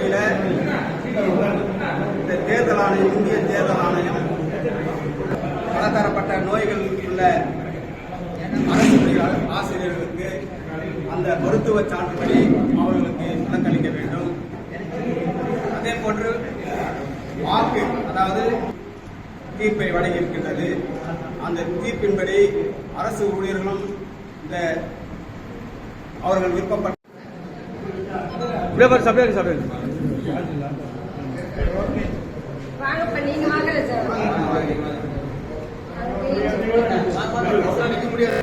தேர்தல் இந்த தேர்தல் ஆணையம் இந்திய தேர்தல் ஆணையம் பலதரப்பட்ட நோய்கள் உள்ள அரசு ஆசிரியர்களுக்கு அந்த மருத்துவ சான்றுபடி அவர்களுக்கு விலக்களிக்க வேண்டும். அதே போன்று வாக்கு அதாவது தீர்ப்பை வழங்கியிருக்கின்றது. அந்த தீர்ப்பின்படி அரசு ஊழியர்களும் இந்த அவர்கள் விருப்பப்பட்ட அப்படியே பாரு வாங்கல சார். நிக்க முடியாது.